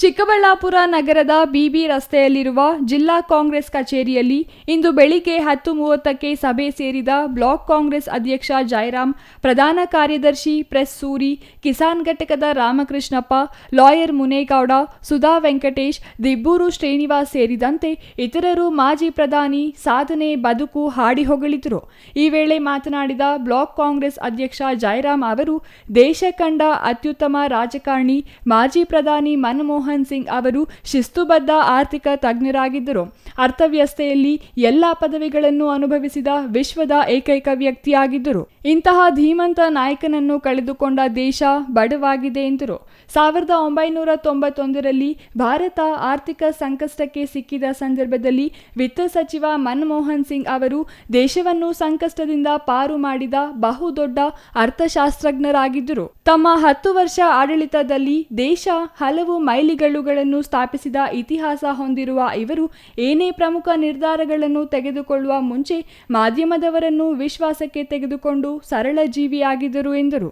ಚಿಕ್ಕಬಳ್ಳಾಪುರ ನಗರದ ಬಿಬಿ ರಸ್ತೆಯಲ್ಲಿರುವ ಜಿಲ್ಲಾ ಕಾಂಗ್ರೆಸ್ ಕಚೇರಿಯಲ್ಲಿ ಇಂದು ಬೆಳಿಗ್ಗೆ ಹತ್ತು ಮೂವತ್ತಕ್ಕೆ ಸಭೆ ಸೇರಿದ ಬ್ಲಾಕ್ ಕಾಂಗ್ರೆಸ್ ಅಧ್ಯಕ್ಷ ಜಯರಾಮ್ ಪ್ರಧಾನ ಕಾರ್ಯದರ್ಶಿ ಪ್ರೆಸ್ ಸೂರಿ, ಕಿಸಾನ್ ಘಟಕದ ರಾಮಕೃಷ್ಣಪ್ಪ, ಲಾಯರ್ ಮುನೇಗೌಡ, ಸುಧಾ ವೆಂಕಟೇಶ್, ದಿಬ್ಬೂರು ಶ್ರೀನಿವಾಸ್ ಸೇರಿದಂತೆ ಇತರರು ಮಾಜಿ ಪ್ರಧಾನಿ ಸಾಧನೆ ಬದುಕು ಹಾಡಿ ಹೊಗಳಿದರು. ಈ ವೇಳೆ ಮಾತನಾಡಿದ ಬ್ಲಾಕ್ ಕಾಂಗ್ರೆಸ್ ಅಧ್ಯಕ್ಷ ಜಯರಾಮ್ ಅವರು, ದೇಶ ಕಂಡ ಅತ್ಯುತ್ತಮ ರಾಜಕಾರಣಿ, ಮಾಜಿ ಪ್ರಧಾನಿ ಮನಮೋಹನ್ ಸಿಂಗ್ ಅವರು ಶಿಸ್ತುಬದ್ಧ ಆರ್ಥಿಕ ತಜ್ಞರಾಗಿದ್ದರು. ಅರ್ಥವ್ಯವಸ್ಥೆಯಲ್ಲಿ ಎಲ್ಲ ಪದವಿಗಳನ್ನು ಅನುಭವಿಸಿದ ವಿಶ್ವದ ಏಕೈಕ ವ್ಯಕ್ತಿಯಾಗಿದ್ದರು. ಇಂತಹ ಧೀಮಂತ ನಾಯಕನನ್ನು ಕಳೆದುಕೊಂಡ ದೇಶ ಬಡವಾಗಿದೆ ಎಂದರು. ಸಾವಿರದ ಒಂಬೈನೂರ ತೊಂಬತ್ತೊಂದರಲ್ಲಿ ಭಾರತ ಆರ್ಥಿಕ ಸಂಕಷ್ಟಕ್ಕೆ ಸಿಕ್ಕಿದ ಸಂದರ್ಭದಲ್ಲಿ ವಿತ್ತ ಸಚಿವ ಮನಮೋಹನ್ ಸಿಂಗ್ ಅವರು ದೇಶವನ್ನು ಸಂಕಷ್ಟದಿಂದ ಪಾರು ಮಾಡಿದ ಬಹುದೊಡ್ಡ ಅರ್ಥಶಾಸ್ತ್ರಜ್ಞರಾಗಿದ್ದರು. ತಮ್ಮ ಹತ್ತು ವರ್ಷ ಆಡಳಿತದಲ್ಲಿ ದೇಶ ಹಲವು ಮೈಲಿಗಲ್ಲುಗಳನ್ನು ಸ್ಥಾಪಿಸಿದ ಇತಿಹಾಸ ಹೊಂದಿರುವ ಇವರು ಏನೇ ಪ್ರಮುಖ ನಿರ್ಧಾರಗಳನ್ನು ತೆಗೆದುಕೊಳ್ಳುವ ಮುಂಚೆ ಮಾಧ್ಯಮದವರನ್ನು ವಿಶ್ವಾಸಕ್ಕೆ ತೆಗೆದುಕೊಂಡು ಸರಳ ಜೀವಿಯಾಗಿದ್ದರು ಎಂದರು.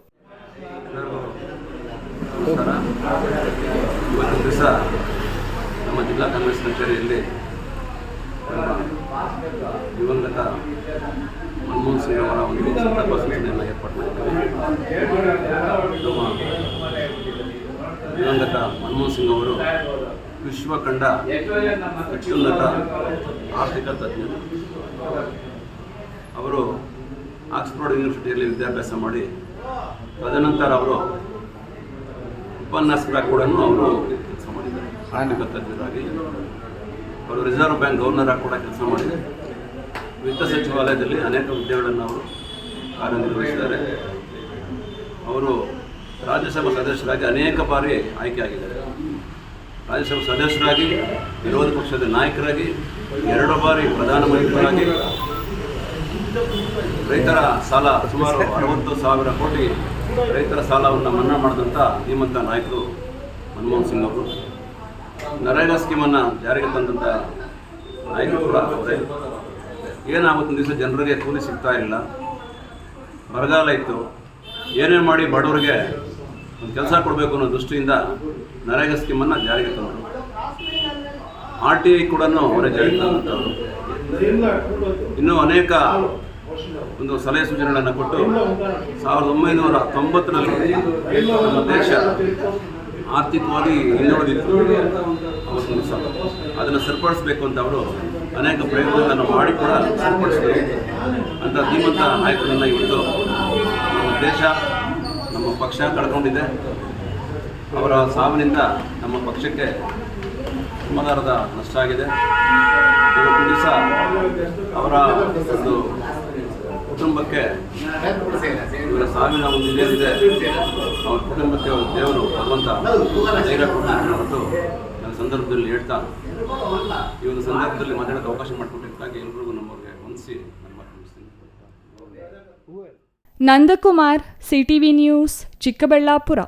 ನಮ್ಮ ಜಿಲ್ಲಾ ಕಾಂಗ್ರೆಸ್ ಕಚೇರಿಯಲ್ಲಿ ದಿವಂಗತ ಮನಮೋಹನ್ ಸಿಂಗ್ ಅವರ ಒಂದು ಸಂತಾಪ ಸೂಚನೆಯನ್ನು ಏರ್ಪಾಡು ಮಾಡಿದ್ದೇವೆ ನಮ್ಮ ದಿವಂಗತ ಮನಮೋಹನ್ ಸಿಂಗ್ ಅವರು ವಿಶ್ವ ಕಂಡ ಅತ್ಯುನ್ನತ ಆರ್ಥಿಕ ತಜ್ಞರು. ಅವರು ಆಕ್ಸ್ಫೋರ್ಡ್ ಯೂನಿವರ್ಸಿಟಿಯಲ್ಲಿ ವಿದ್ಯಾಭ್ಯಾಸ ಮಾಡಿ, ತದನಂತರ ಅವರು ಉಪನ್ಯಾಸಕರಾಗಿ ಕೂಡ ಅವರು ಕೆಲಸ ಮಾಡಿದ್ದಾರೆ. ಆರ್ಥಿಕ ತಜ್ಞರಾಗಿ ಅವರು ರಿಸರ್ವ್ ಬ್ಯಾಂಕ್ ಗವರ್ನರ್ ಆಗಿ ಕೂಡ ಕೆಲಸ ಮಾಡಿದೆ ವಿತ್ತ ಸಚಿವಾಲಯದಲ್ಲಿ ಅನೇಕ ಹುದ್ದೆಗಳನ್ನು ಅವರು ಕಾರ್ಯನಿರ್ವಹಿಸಿದ್ದಾರೆ. ಅವರು ರಾಜ್ಯಸಭಾ ಸದಸ್ಯರಾಗಿ ಅನೇಕ ಬಾರಿ ಆಯ್ಕೆಯಾಗಿದ್ದಾರೆ. ರಾಜ್ಯಸಭಾ ಸದಸ್ಯರಾಗಿ, ವಿರೋಧ ಪಕ್ಷದ ನಾಯಕರಾಗಿ, ಎರಡು ಬಾರಿ ಪ್ರಧಾನಮಂತ್ರಿಗಳಾಗಿ ರೈತರ ಸಾಲ ಸುಮಾರು ಅರವತ್ತು ಸಾವಿರ ಕೋಟಿ ರೈತರ ಸಾಲವನ್ನು ಮನ್ನಾ ಮಾಡಿದಂಥ ಧೀಮಂತ ನಾಯಕರು ಮನಮೋಹನ್ ಸಿಂಗ್ ಅವರು. ನರೇಗಾ ಸ್ಕೀಮನ್ನು ಜಾರಿಗೆ ತಂದಂಥ ನಾಯಕರು ಕೂಡ ಅವರೇ. ಏನಾಗುತ್ತೆ ದಿವಸ ಜನರಿಗೆ ಕೂಲಿ ಸಿಗ್ತಾ ಇಲ್ಲ ಬರಗಾಲ ಇತ್ತು. ಏನೇನು ಮಾಡಿ ಬಡವರಿಗೆ ಒಂದು ಕೆಲಸ ಕೊಡಬೇಕು ಅನ್ನೋ ದೃಷ್ಟಿಯಿಂದ ನರೇಗಾ ಸ್ಕೀಮನ್ನು ಜಾರಿಗೆ ತಂದರು. ಆರ್ ಟಿ ಐ ಕೂಡ ಅವರೇ ಜಾರಿಗೆ ತಂದಂಥವ್ರು. ಇನ್ನೂ ಅನೇಕ ಒಂದು ಸಲಹೆ ಸೂಚನೆಗಳನ್ನು ಕೊಟ್ಟು ಸಾವಿರದ ಒಂಬೈನೂರ ತೊಂಬತ್ತರಲ್ಲಿ ನಮ್ಮ ದೇಶ ಆರ್ಥಿಕವಾಗಿ ಹಿಂದುಳಿದಿತ್ತು ಅವತ್ತು ದಿವಸ ಅದನ್ನು ಸರಿಪಡಿಸಬೇಕು ಅಂತ ಅವರು ಅನೇಕ ಪ್ರಯತ್ನಗಳನ್ನು ಮಾಡಿ ಕೂಡ ಸರಿಪಡಿಸಿದರು. ಅಂತ ಧೀಮಂತ ನಾಯಕರನ್ನು ಇವತ್ತು ನಮ್ಮ ದೇಶ ಪಕ್ಷ ಕಳ್ಕೊಂಡಿದೆ ಅವರ ಸಾವಿನಿಂದ ನಮ್ಮ ಪಕ್ಷಕ್ಕೆ ಸುಮಾರದ ನಷ್ಟ ಆಗಿದೆ. ಇವತ್ತು ದಿವಸ ಅವರ ಒಂದು ಕುಟುಂಬಕ್ಕೆ ಇವರ ಸಾವಿನ ಒಂದು ಇದೇನಿದೆ ಅವ್ರ ಕುಟುಂಬಕ್ಕೆ ಒಂದು ದೇವರು ಭಗವಂತ ಧೈರ್ಯ ನನ್ನ ಸಂದರ್ಭದಲ್ಲಿ ಹೇಳ್ತಾ ಈ ಒಂದು ಸಂದರ್ಭದಲ್ಲಿ ಮಾತಾಡೋಕ್ಕೆ ಅವಕಾಶ ಮಾಡಿಕೊಟ್ಟಿದ್ದಕ್ಕಾಗಿ ಎಲ್ರಿಗೂ ನಮ್ಮವ್ರಿಗೆ ಹೊಂದಿಸಿ ನನ್ನ ಮಾತು ಮುಗಿಸ್ತೀನಿ ನಂದಕುಮಾರ್ ಸಿಟಿವಿ ನ್ಯೂಸ್ ಚಿಕ್ಕಬಳ್ಳಾಪುರ.